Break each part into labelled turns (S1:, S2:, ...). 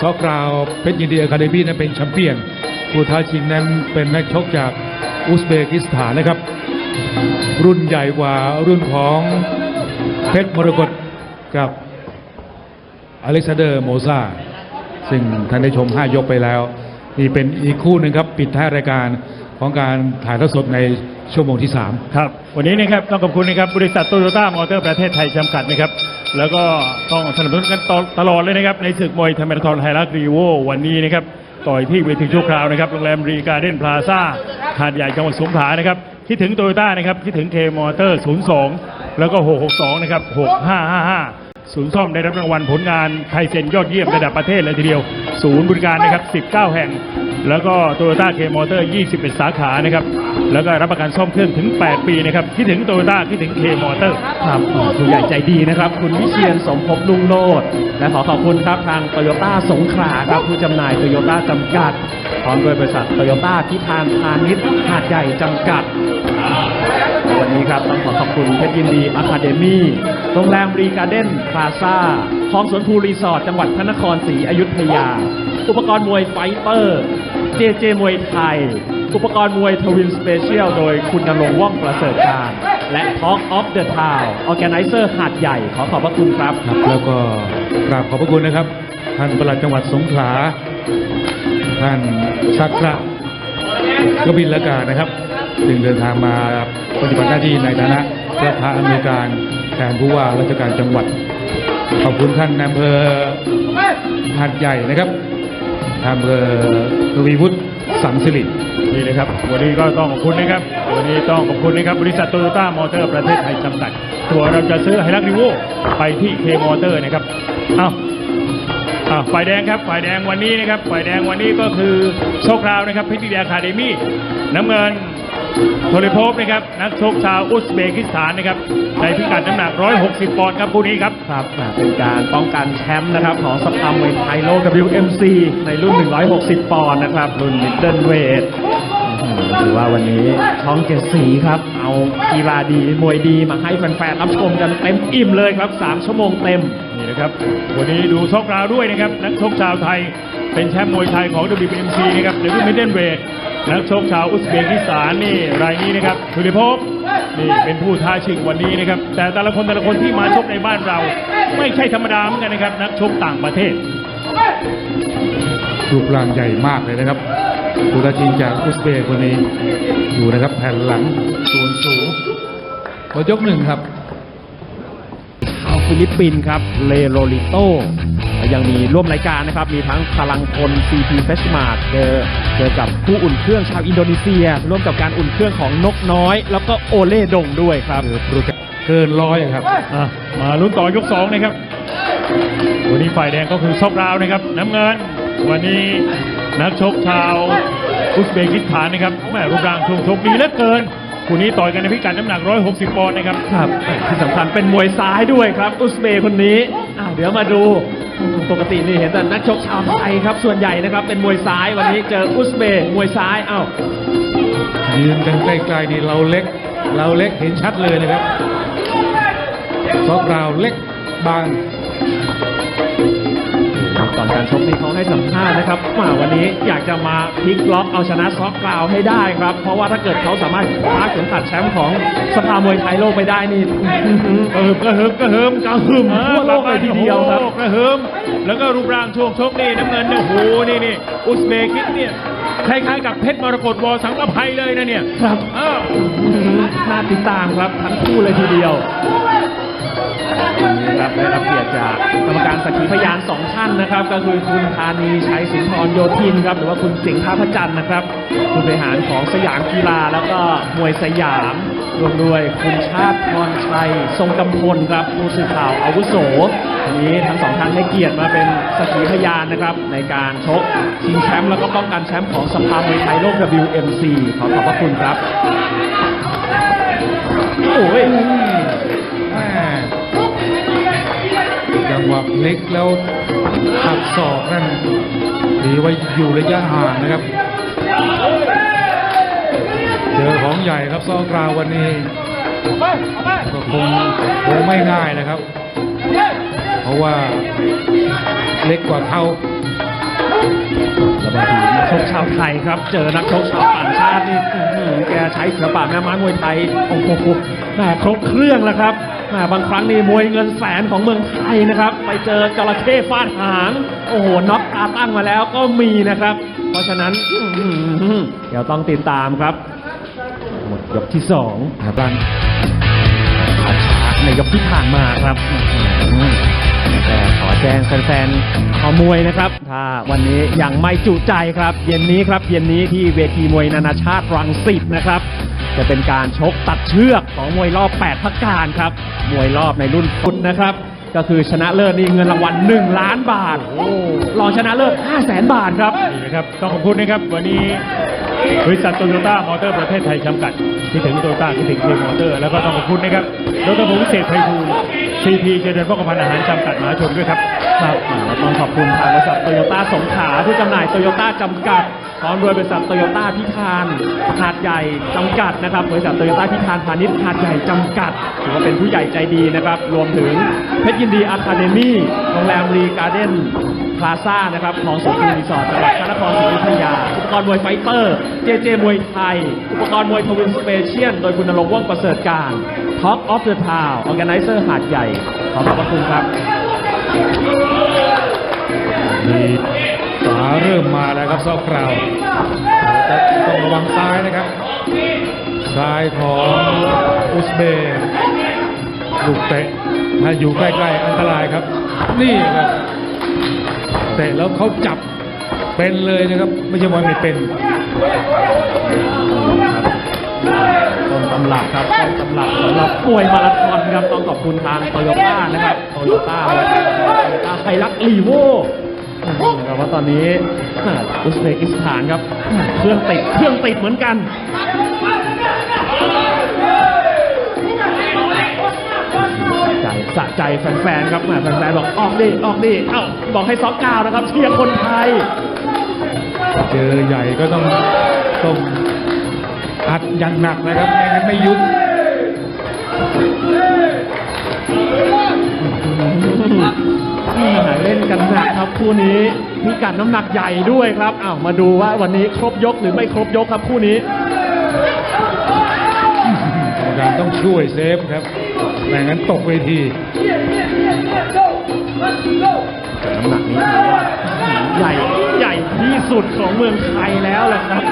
S1: ซอกราวเพชรยินดีอะคาเดมี่นั้นเป็นแชมเปี้ยน ผู้ท้าชิงนั้นเป็นนักชกจากอุซเบกิสถานนะครับ รุ่นใหญ่กว่ารุ่นของเพชรมรกตกับอเล็กซานเดอร์โมซาซึ่งท่านได้ชม 5 ยกไปแล้ว นี่เป็นอีกคู่หนึ่งครับ ปิดท้ายรายการของการถ่ายทอดสดในชั่วโมงที่ 3
S2: ครับ วันนี้นะครับต้องขอบคุณนะครับบริษัทโตโยต้ามอเตอร์ประเทศไทยจำกัดนะครับ แล้วก็ต้องสนับสนุนกันตลอดเลยนะครับ ในศึกมวยธรรมทรไฮรักรีโววันนี้นะครับ ต่อยที่เวทีชั่วคราวนะครับ โรงแรมรีการ์เด้นพลาซ่าหาดใหญ่จังหวัดสงขลานะครับ คิดถึงโตโยต้านะครับ คิดถึงเคมอเตอร์ 02 แล้วก็ 662 นะครับ 6555 ศูนย์ซ่อมได้รับรางวัลผลงานไทยเซ็นยอดเยี่ยมระดับประเทศเลยทีเดียว ศูนย์บริการนะครับ 19 แห่ง แล้วก็โตโยต้าเคมอเตอร์ 21 สาขานะครับ แล้วก็รับประกันซ่อมเครื่องถึง 8 ปีนะครับคิดถึงโตโยต้าคิดถึงเคมอเตอร์
S3: ครับผู้ใหญ่ใจดีนะครับ คุณวิเชียนสมภพลุงโลดและขอขอบคุณครับทางโตโยต้าสงขลาครับผู้จำหน่ายโตโยต้าจำกัดพร้อมด้วยบริษัทโตโยต้าพิธานพาณิชย์หาดใหญ่จำกัด วันนี้ครับต้องขอขอบคุณเพชรยินดีอะคาเดมี่โรงแรมรีการ์เด้นพลาซ่าคลองสวนภูรีสอร์ทจังหวัดพระนครศรีอยุธยา อุปกรณ์มวยไฟเตอร์เจเจมวยไทย อุปกรณ์มวยทวินสเปเชียลโดยคุณนรงค์ว่องประเสริฐการ และ Talk of the Town Organizer หาดใหญ่ ขอขอบพระคุณครับ
S1: ครับ แล้วก็กราบขอบพระคุณนะครับ ท่านปลัดจังหวัดสงขลา ท่านชักระกบินละกานะครับซึ่งเดินทางมา ปฏิบัติหน้าที่ในฐานะประธานอำนวยการแทนผู้ว่าราชการจังหวัด ขอบคุณท่านนายอำเภอหาดใหญ่นะครับนายอำเภอกวีวุฒิสังสิริ
S2: นี่นะครับ วันนี้ก็ต้องขอบคุณนะครับ วันนี้ต้องขอบคุณนะครับ บริษัทโตโยต้ามอเตอร์ประเทศไทยจำกัด ตัวเราจะซื้อไฮรักรีโวไปที่เคมอเตอร์นะครับ เอ้าอ่าฝ่ายแดงครับ ฝ่ายแดงวันนี้นะครับ ฝ่ายแดงวันนี้ก็คือโชคราวนะครับพิธีเดียคาเดมี่ น้ำเงิน โทริโพฟนะครับนักชกชาวอุซเบกิสถานนะครับในพิกัดน้ำหนัก 160 ปอนด์ครับคู่นี้ครับ
S3: ครับอ่าเป็นการป้องกันแชมป์นะครับของสภามวยไทยโลก WMC ในรุ่น 160 ปอนด์นะครับ รุ่นมิดเดิลเวทถือว่าวันนี้ช่องเจ็ดสีครับ เอากีฬาดีมวยดีมาให้แฟนๆรับชมกันเต็มอิ่มเลยครับ 3 ชั่วโมงเต็ม
S2: นี่นะครับ วันนี้ดูชกราวด้วยนะครับ นักชกชาวไทยเป็นแชมป์มวยไทยของ WBMC นะครับหรือมิดเดิลเวท นักชกชาวอุซเบกิสถานนี่รายนี้นะครับทุริภพนี่เป็นผู้ท้าชิงวันนี้นะครับ แต่แต่ละคนแต่ละคนที่มาชกในบ้านเรา ไม่ใช่ธรรมดาเหมือนกันนะครับ นักชกต่างประเทศ
S1: รูปร่างใหญ่มากเลยนะครับผู้ท้าชิงจากอุซเบกคนนี้อยู่นะครับแผ่นหลังส่วนสูงหมดยกหนึ่งครับ
S3: เอาฟิลิปปินส์ครับเลโรลิโต ยังมีร่วมรายการนะครับ มีทั้งพลังพล CP f e s h m a r t เจอเจอกับผู้อุ่นเครื่องชาวอินโดนีเซีย ร่วมกับการอุ่นเครื่องของนกน้อย แล้วก็โอเล่ดงด้วยครับ
S1: เกินร้อยอะครับ
S2: อะมาลุ้นต่อยกสองนะครับ วันนี้ฝ่ายแดงก็คือซอกราวนะครับ น้ำเงิน วันนี้นักชกชาวอุซเบกิสถานนะครับแม่รูปร่างช่วงชกดีเหลือเกินคู่นี้ต่อยกันในพิกัดน้ำหนัก 160 ปอนด์นะครับ
S3: ครับ ที่สำคัญเป็นมวยซ้ายด้วยครับ อุซเบย์คนนี้อ้าวเดี๋ยวมาดู ปกตินี่เห็นแต่นักชกชาวไทยครับ ส่วนใหญ่นะครับ เป็นมวยซ้ายวันนี้เจออุซเบย์มวยซ้ายเอ้า
S1: ยืนกันใกล้ๆนี่เราเล็ก เราเล็กเห็นชัดเลยนะครับซอกราวเล็กบาง
S3: ก่อนการชกนี่เขาให้สัมภาษณ์นะครับว่าวันนี้อยากจะมาพลิกล็อกเอาชนะซอกกราวให้ได้ครับ เพราะว่าถ้าเกิดเขาสามารถคว้าเข็มขัดแชมป์ของสภามวยไทยโลกไปได้นี่อื้อหือก
S2: ระหึ่มกระหึ่มกระหึ่ม
S3: กระหึ่มทั่วโลกเลยทีเดียวครับ
S2: โอ้โหกระหึ่มแล้วก็รูปร่างช่วงชกนี่น้ำเงินเนี่ยโอ้โหนี่นี่อุซเบกิสเนี่ยคล้ายๆกับเพชรมรกตวอสังกภัยเลยนะเนี่ย
S3: ครับ
S2: เออ
S3: อื้อหือน่าติดตามครับทั้งคู่เลยทีเดียว วันนี้ครับได้รับเกียรติจากกรรมการสักขีพยานสองท่านนะครับ ก็คือคุณธานีชัยสินทรโยธินครับ หรือว่าคุณสิงห์ท่าพระจันทร์นะครับผู้บริหารของสยามกีฬาแล้วก็มวยสยามรวมด้วยคุณชาติพรชัย ทรงกำพลครับผู้สื่อข่าวอาวุโสวันนี้ทั้งสองท่านให้เกียรติมาเป็นสักขีพยานนะครับ ในการชกชิงแชมป์แล้วก็ป้องกันแชมป์ของสภามวยไทยโลก WMC ขอขอบพระคุณครับโอ้ย
S1: วะพลิกแล้วหักศอกนั่นถือว่าอยู่ระยะห่างนะครับ เจอของใหญ่ครับซอกราววันนี้ก็คงคงไม่ง่ายนะครับ เพราะว่าเล็กกว่าเขา
S3: แล้วบางทีนักชกชาวไทยครับ เจอนักชกชาวต่างชาตินี่แกใช้ศิลปะแม่ไม้มวยไทยโอ้โหแม่ครบเครื่องแล้วครับ บางครั้งนี่มวยเงินแสนของเมืองไทยนะครับ ไปเจอจระเข้ฟาดหาง โอ้โหน็อกตาตั้งมาแล้วก็มีนะครับ เพราะฉะนั้นเดี๋ยวต้องติดตามครับ หมดยกที่สอง
S1: ครับ
S3: ในยกที่ผ่านมาครับ แต่ขอแจ้งแฟนๆขอมวยนะครับ ถ้าวันนี้ยังไม่จุใจครับ เย็นนี้ครับ เย็นนี้ที่เวทีมวยนานาชาติรังสิตนะครับ จะเป็นการชกตัดเชือกของมวยรอบ 8 พักการครับ มวยรอบในรุ่นฟุตนะครับ ก็คือชนะเลิศนี่เงินรางวัล1ล้านบาทรองชนะเลิศ5 0 0แสนบาทครับ
S2: นี่นะครับต้องขอบคุณนะครับวันนี้บริษัทโตโยต้ามอเตอร์ประเทศไทยจำกัดที่ถึงโตโยต้าที่ถึงเคมอเตอร์ แล้วก็ต้องขอบคุณนะครับดรพงศ์วิเศษไพฑูรย์ซีพีเจริญพ่อกพันธ์อาหารจำกัดมหาชนด้วยครับ
S3: ครับและต้องขอบคุณทางบริษัทโตโยต้าสงขลาผู้จำหน่ายโตโยต้าจำกัด พร้อมด้วยบริษัทโตโยต้าพิธานหาดใหญ่จำกัดนะครับบริษัทโตโยต้าพิธานพาณิชย์หาดใหญ่จำกัดถือว่าเป็นผู้ใหญ่ใจดีนะครับ รวมถึงเพชรยินดีอาคาเดมี่โรงแรมรีการ์เด้นพลาซ่านะครับของสุขีรีสอร์ทจังหวัดพระนครศรีอยุธยา อุปกรณ์มวยไฟเตอร์ เจเจมวยไทย อุปกรณ์มวยทวินสเปเชียลโดยคุณนรงค์ว่องประเสริฐการท็อปออฟเดอะทาวน์ออแกไนเซอร์หาดใหญ่ ขอขอบพระคุณครับ
S1: ขวาเริ่มมาแล้วครับซอกกราวต้องระวังซ้ายนะครับ ซ้ายของอุซเบย์ลูกเตะถ้าอยู่ใกล้ๆอันตรายครับ นี่ครับเตะแล้วเขาจับเป็นเลยนะครับ ไม่ใช่ว่าไม่เป็น
S3: ต้นตำรับครับต้นตำรับสำหรับมวยมาราธอนครับต้องขอบคุณทางโตโยต้านะครับโตโยต้าโตโยต้าไทยรักลีโว นะครับว่าตอนนี้อุซเบกิสถานครับ เครื่องติดเครื่องติดเหมือนกันใจสะใจแฟนๆครับแหมแฟนๆบอกออกดิออกดิเอ้าบอกให้ซอกกาวนะครับเชียร์คนไทย
S1: เจอใหญ่ก็ต้องต้องอัดอย่างหนักนะครับไม่งั้นไม่ยุบ
S3: เล่นกันหนักครับคู่นี้มีกัดน้ำหนักใหญ่ด้วยครับอ้าวมาดูว่าวันนี้ครบยกหรือไม่ครบยกครับคู่นี้
S1: กรรมการต้องช่วยเซฟครับไม่งั้นตกเวที
S3: น้ำหนักนี้ถือว่าใหญ่ใหญ่ที่สุดของเมืองไทยแล้วแหละครับ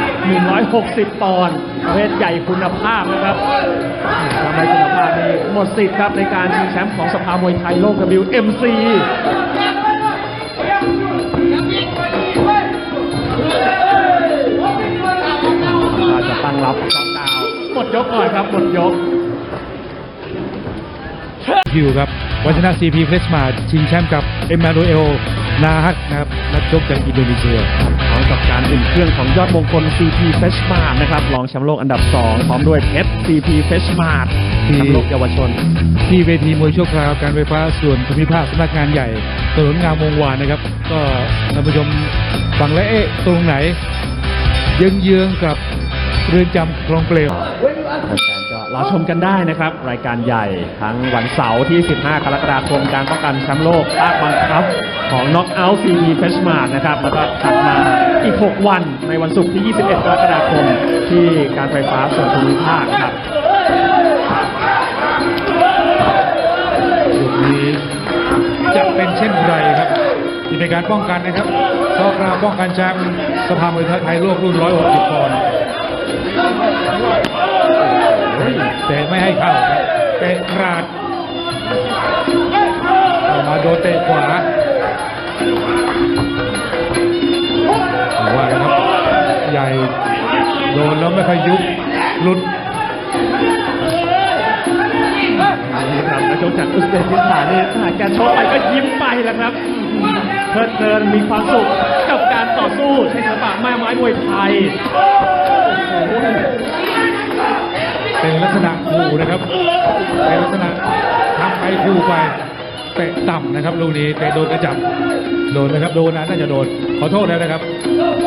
S3: 160 ปอนด์ประเภทใหญ่คุณภาพนะครับถ้าไมคุณภาพนี่หมดสิทธิ์ครับในการชิงแชมป์ของสภามวยไทยโลก WMC อาจจะตั้งรับสองดาวหมดยกหน่อยครับหมดยก
S1: คิวครับ วัชนะซีพีเฟสมาชิงแชมป์กับเอมมานูเอลนาฮักนะครับนักชกจากอินโดนีเซีย
S3: พร้อมกับการอุ่นเครื่องของยอดมงคล CP f r e s h m a r t นะครับรองแชมป์โลกอันดับ 2 พร้อมด้วยเพชร CP f r e s h m a r t
S1: ที่
S3: แชมป์โลกเยาวชน
S1: ที่เวทีมวยชั่วคราวการไฟฟ้าส่วนภูมิภาคสำนักงานใหญ่ถนนงามวงวานนะครับ ก็ท่านผู้ชมฟังแล้วเอ๊ะตรงไหน เยื้องๆกับเรือนจำคลองเปลว
S3: แฟนๆก็รอชมกันได้นะครับ รายการใหญ่ทั้งวันเสาร์ที่ 15 กรกฎาคมการป้องกันแชมป์โลกภาคบังคับของ Knockout CP f r e s h m a r t นะครับ แล้วก็ถัดมาอีก 6 วันในวันศุกร์ที่ 21 กรกฎาคมที่การไฟฟ้าส่วนภูมิภาคครับ
S1: ลูกนี้จะเป็นเช่นไรครับที่เป็นการป้องกันนะครับซอกราป้องกันแชมป์สภามวยไทยโลกรุ่น 160ปอนด์ แต่ไม่ให้เข้าเตะกราดเอามาโดนเตะขวาเอว่าแล้วครับใหญ่โดนแล้วไม่ค่อยยุบหลุด
S3: นี่ครับนักชกจากอุซเบกิสถานนี่ถ้าแกชกไปก็ยิ้มไปแล้วครับเพลิดเพลินมีความสุขกับการต่อสู้ใช้ศิลปะแม่ไม้มวยไทย
S1: เป็นลักษณะขู่นะครับเป็นลักษณะทำไปคู่ไปเตะต่ำนะครับลูกนี้เตะโดนกระจับโดนนะครับโดนนะน่าจะโดนขอโทษแล้วนะครับ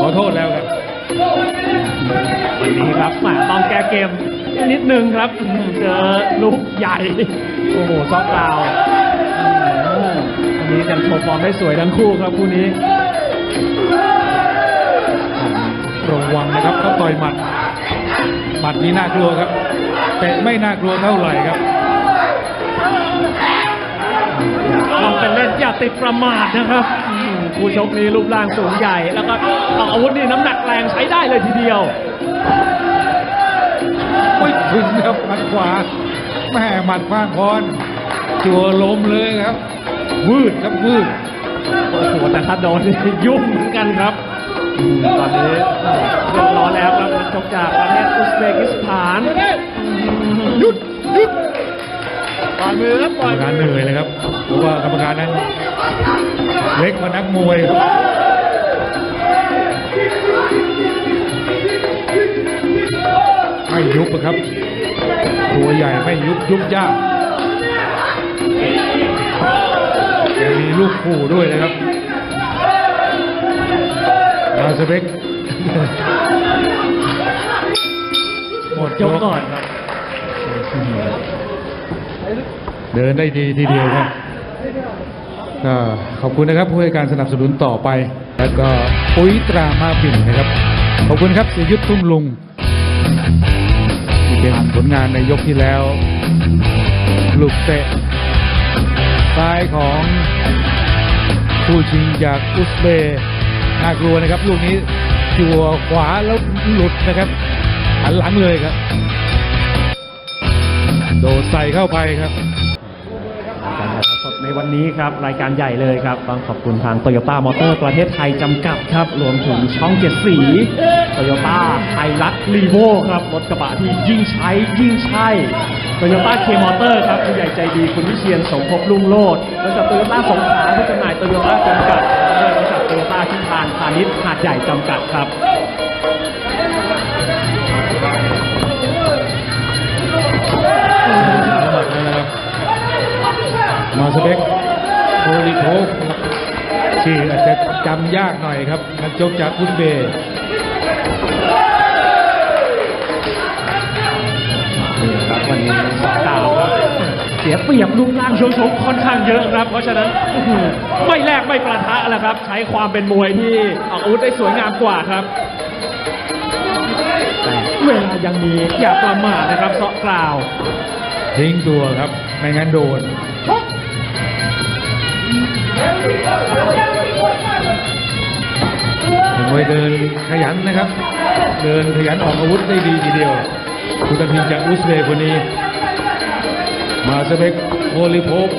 S1: ขอโทษแล้วครับ
S3: วันนี้ครับมาต้องแก้เกมนิดนึงครับเจอลูกใหญ่โอ้โหซอกเปล่าอันนี้ยังโชว์ฟอร์มได้สวยทั้งคู่ครับคู่นี้
S1: ระวังนะครับเขาต่อยหมัดหมัดนี้น่ากลัวครับ แต่ไม่น่ากลัวเท่าไหร่ครับ
S3: ลองเป็นเล่นอย่าติดประมาทนะครับอืมผู้ชกนี้รูปร่างสูงใหญ่ แล้วก็ออกอาวุธนี่น้ำหนักแรงใช้ได้เลยทีเดียว
S1: ไม่ถึงครับหมัดขวาแม่หมัดขว้างพรจัวล้มเลยครับวืดครับวืด
S3: โอ้โหแต่ถ้าโดนนี่ยุ่งเหมือนกันครับอืมตอนนี้เรียบร้อยแล้วครับนักชกจากประเทศอุซเบกิสถาน หยุดหยุดปล่อยมือครับป
S1: กร
S3: ล่อย
S1: รม
S3: มื
S1: การ
S3: อ
S1: เหนื่อยเลยครับเพราะว่ากรรมการนั้น เล็กกว่านักมวยไม่ยุบอะครับ ตัวใหญ่ไม่ยุบยุบยากแกมีลูกคู่ด้วยนะครับมาสเปกหมด
S3: ยก
S1: ก่
S3: อนครับ
S1: เดินได้ดีทีเดียวครับขอบคุณนะครับผู้ให้การสนับสนุนต่อไป แล้วก็ปุ๋ยตรามาปิ่นนะครับ ขอบคุณครับสยุทธทุ่มลุงที่เป็นผลงานในยกที่แล้วลูกเตะซ้ายของผู้ชิงจากอุซเบย์น่ากลัวนะครับ ลูกนี้จั่วขวาแล้วหลุดนะครับหันหลังเลยครับ โดดใส่เข้าไปครับ
S3: การถ่ายทอดสดในวันนี้ครับ รายการใหญ่เลยครับต้องขอบคุณทางโตโยต้ามอเตอร์ประเทศไทยจำกัดครับ รวมถึงช่องเจ็ดสีโตโยต้าไฮรักรีโวครับ รถกระบะที่ยิ่งใช้ยิ่งใช่โตโยต้าเคมอเตอร์ครับผู้ใหญ่ใจดีคุณวิเชียนสมภพลุงโลดบริษัทโตโยต้าสงขลาผู้จำหน่ายโตโยต้าจำกัดและบริษัทโตโยต้าที่ทานพาณิชย์หาดใหญ่จำกัดครับ
S1: มาสเปกโอลิโคฟชื่ออาจจะจำยากหน่อยครับนักชกจากอุซเบย์
S3: ครับวันนี้สองดาวครับเสียเปรียบลูกร่างช่วงชกค่อนข้างเยอะครับ เพราะฉะนั้นไม่แลกไม่ประทะแล้วครับ ใช้ความเป็นมวยที่ออกอาวุธได้สวยงามกว่าครับเวลายังมีอย่าประมาทนะครับเซาะกล่าว
S1: ทิ้งตัวครับ ไม่งั้นโดนเป็นมวยเดินขยันนะครับ เดินขยันออกอาวุธได้ดีทีเดียว คุณตันทิงจากอุซเบย์คนนี้ มาสเปกโอลิโคฟ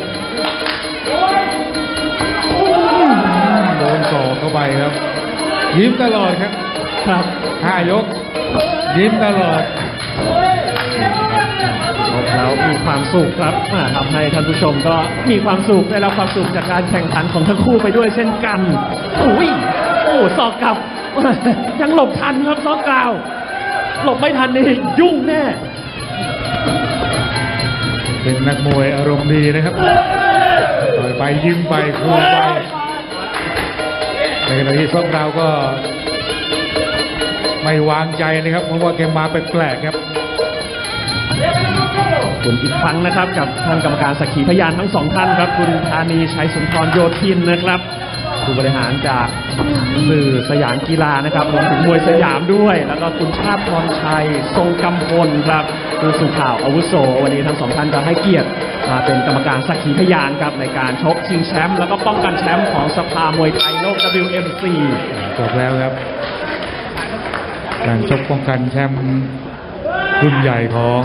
S1: โดนสอกเข้าไปครับ ยิ้มตลอดครับ
S3: ครับ
S1: ห้ายก ยิ้มตลอด
S3: ชมแล้วมี ความสุขครับอ่าทำให้ท่านผู้ชมก็มีความสุขได้รับความสุขจากการแข่งขันของทั้งคู่ไปด้วยเช่นกันอุ้ยโอ้สอกกลับ ยังหลบทันครับซอกกล่าว หลบไม่ทันนี่ยุ่งแน่
S1: เป็นนักมวยอารมณ์ดีนะครับต่อยไปยิ้มไปคูไปในขณะที่ซอกดาวก็ไม่วางใจนะครับเพราะว่าแกมาแปลกๆครับ
S3: คุณอีกครั้งนะครับ กับท่านกรรมการสักขีพยานทั้งสองท่านครับ คุณธานีชัยสุนทรโยธินนะครับผู้บริหารจากสื่อสยามกีฬานะครับรวมถึงมวยสยามด้วย แล้วก็คุณชาติพรชัย ทรงกำพลครับผู้สื่อข่าวอาวุโส วันนี้ทั้งสองท่านจะให้เกียรติมาเป็นกรรมการสักขีพยานครับในการชกชิงแชมป์แล้วก็ป้องกันแชมป์ของสภามวยไทยโลก WMC
S1: จบแล้วครับ การชกป้องกันแชมป์รุ่นใหญ่ของ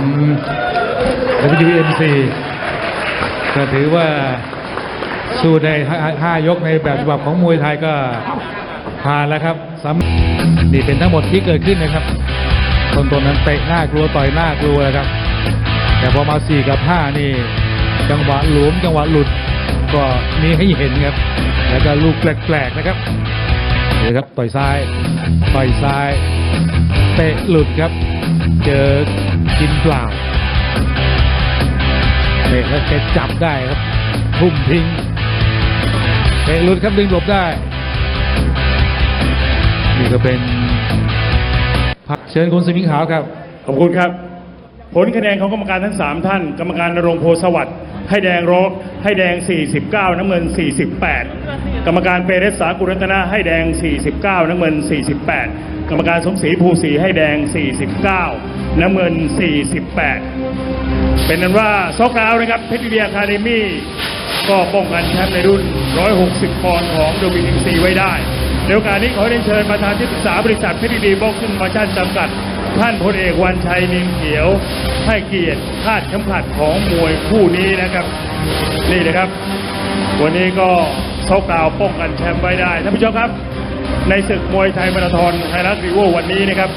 S1: WMC ก็ถือว่าสู้ได้ห้ายกในแบบฉบับของมวยไทยก็ผ่านแล้วครับสำนี่เป็นทั้งหมดที่เกิดขึ้นนะครับต้นๆนั้นเตะหน้ากลัวต่อยหน้ากลัวนะครับ แต่พอมาสี่กับห้านี่ จังหวะหลวมจังหวะหลุดก็มีให้เห็นครับ แล้วก็ลูกแปลกๆนะครับนี่ครับต่อยซ้ายต่อยซ้าย เตะหลุดครับ เจอกินเปล่า เตะแล้วแกจับได้ครับ ทุ่มทิ้งเตะหลุดครับดึงหลบได้ นี่ก็เป็นเชิญคุณสมิงขาวครับ
S2: ขอบคุณครับ ผลคะแนนของกรรมการทั้ง 3 ท่าน กรรมการนรงโพสวัสดิ์ให้แดงรกให้แดง 49 น้ำเงิน 48 กรรมการเปเรสสากุรัตนะให้แดง 49 น้ำเงิน 48 กรรมการสมศรีภูศรีให้แดง 49 น้ำเงิน 48 เป็นนั้นว่าซอกราวนะครับเพชรวิทยาคาเดมี่ก็ป้องกันแชมป์ในรุ่น 160 ปอนด์ของโดมินิกซีไว้ได้ในโอกาสนี้ขอเรียนเชิญประธานที่ปรึกษาบริษัทเพชรดีบ็อกซิ่งมาชั่นจำกัด ท่านพลเอกวันชัยนิงเขียว ให้เกียรติคาดเข็มขัดของมวยคู่นี้นะครับ นี่นะครับ วันนี้ก็ซอกราวป้องกันแชมป์ไว้ได้ท่านผู้ชมครับ ในศึกมวยไทยมาราธอนไทยรัฐรีโววันนี้นะครับ